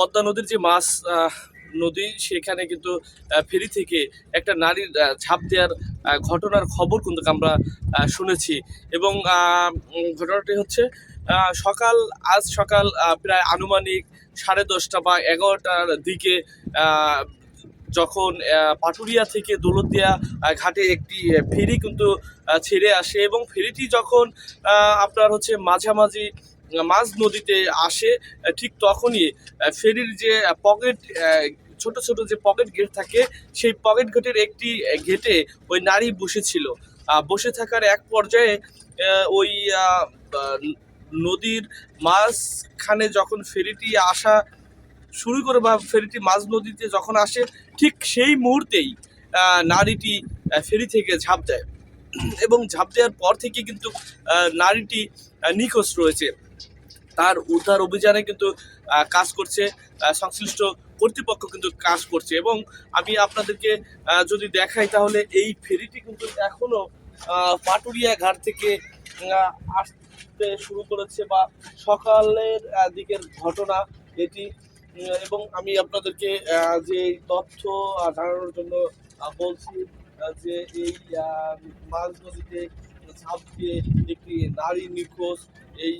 পদ্মা নদীর যে মাছ নদী সেখানে কিন্তু ফেরি থেকে একটা নারীর ঝাঁপ দেওয়ার ঘটনার খবর কিন্তু আমরা শুনেছি। এবং ঘটনাটি হচ্ছে সকাল আজ সকাল প্রায় আনুমানিক সাড়ে দশটা বা এগারোটার দিকে যখন পাটুরিয়া থেকে দৌলতদিয়া আহ, ঘাটে একটি ফেরি কিন্তু ছেড়ে আসে। এবং ফেরিটি যখন আপনার হচ্ছে মাঝামাঝি মাঝ নদীতে আসে ঠিক তখনই ফেরির যে পকেট ছোট ছোট যে পকেট গেট থাকে, সেই পকেট গেটের একটি গেটে ওই নারী বসেছিল। বসে থাকার এক পর্যায়ে ওই নদীর মাঝখানে যখন ফেরিটি আসা শুরু করে বা ফেরিটি মাঝ নদীতে যখন আসে, ঠিক সেই মুহূর্তেই নারীটি ফেরি থেকে ঝাঁপ দেয়। এবং ঝাঁপ দেওয়ার পর থেকে কিন্তু নারীটি নিখোঁজ রয়েছে। তার উদ্ধার অভিযানে কিন্তু কাজ করছে সংশ্লিষ্ট কর্তৃপক্ষ কিন্তু কাজ করছে। এবং আমি আপনাদেরকে যদি দেখাই তাহলে এই ফেরিটি কিন্তু এখনও পাটুরিয়া ঘাট থেকে আসতে শুরু করেছে বা সকালের দিকের ঘটনা এটি। এবং আমি আপনাদেরকে যে তথ্য জানানোর জন্য বলছি যে এই মাঝ নদীতে ঝাঁপ দিয়ে একটি নারী নিখোঁজ, এই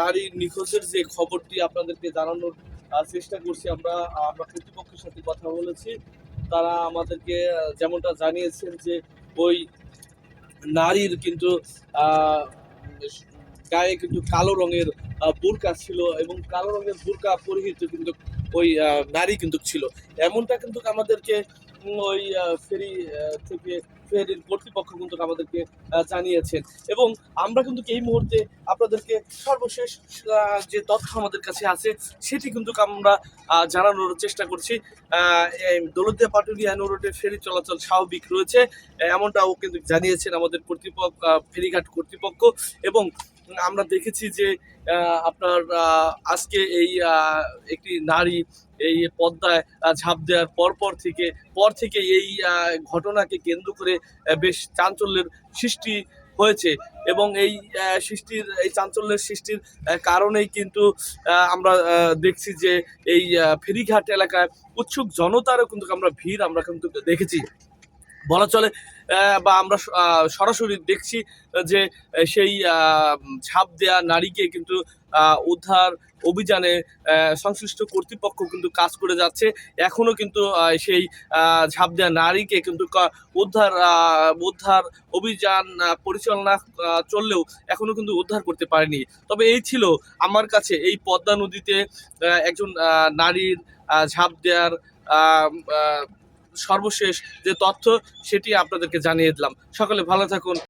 নারী নিখোঁজের যে খবরটি আপনাদেরকে জানানোর চেষ্টা করছি আমরা আমরা কর্তৃপক্ষের সাথে কথা বলেছি। তারা আমাদেরকে যেমনটা জানিয়েছেন যে ওই নারীর কিন্তু গায়ে কিন্তু কালো রঙের বুরকা ছিল এবং কালো রঙের বুরকা পরিহিত কিন্তু ওই নারী কিন্তু ছিল। এমনটা কিন্তু আমাদেরকে ওই ফেরি থেকে ফেরির কর্তৃপক্ষ কিন্তু আমাদেরকে জানিয়েছেন। এবং আমরা কিন্তু এই মুহূর্তে আপনাদেরকে সর্বশেষ যে তথ্য আমাদের কাছে আছে, সেটি কিন্তু আমরা জানানোর চেষ্টা করছি। দৌলতদিয়া পাটুরিয়া রোডে ফেরি চলাচল স্বাভাবিক রয়েছে। এমনটাও কিন্তু জানিয়েছেন আমাদের কর্তৃপক্ষ ফেরিঘাট কর্তৃপক্ষ। এবং আমরা দেখেছি যে আপনার আজকে এই একটি নারী এই পদ্মায় ঝাঁপ দেওয়ার পর পর থেকে পর থেকে এই ঘটনাকে কেন্দ্র করে বেশ চাঞ্চল্যের সৃষ্টি হয়েছে এবং এই সৃষ্টির, এই চাঞ্চল্যের সৃষ্টির কারণেই কিন্তু আমরা দেখছি যে এই ফেরিঘাট এলাকায় উৎসুক জনতারও কিন্তু আমরা ভিড় আমরা কিন্তু দেখেছি। বলা চলে বা আমরা সরাসরি দেখছি যে সেই ঝাঁপ দেয়া নারীকে কিন্তু উদ্ধার অভিযানে সংশ্লিষ্ট কর্তৃপক্ষ কিন্তু কাজ করে যাচ্ছে। এখনও কিন্তু সেই ঝাঁপ দেয়া নারীকে কিন্তু উদ্ধার উদ্ধার অভিযান পরিচালনা চললেও এখনও কিন্তু উদ্ধার করতে পারেনি। তবে এই ছিল আমার কাছে এই পদ্মা নদীতে একজন নারীর ঝাঁপ দেওয়ার সর্বশেষ যে তথ্য সেটি আপনাদেরকে জানিয়ে দিলাম। সকলে ভালো থাকুন।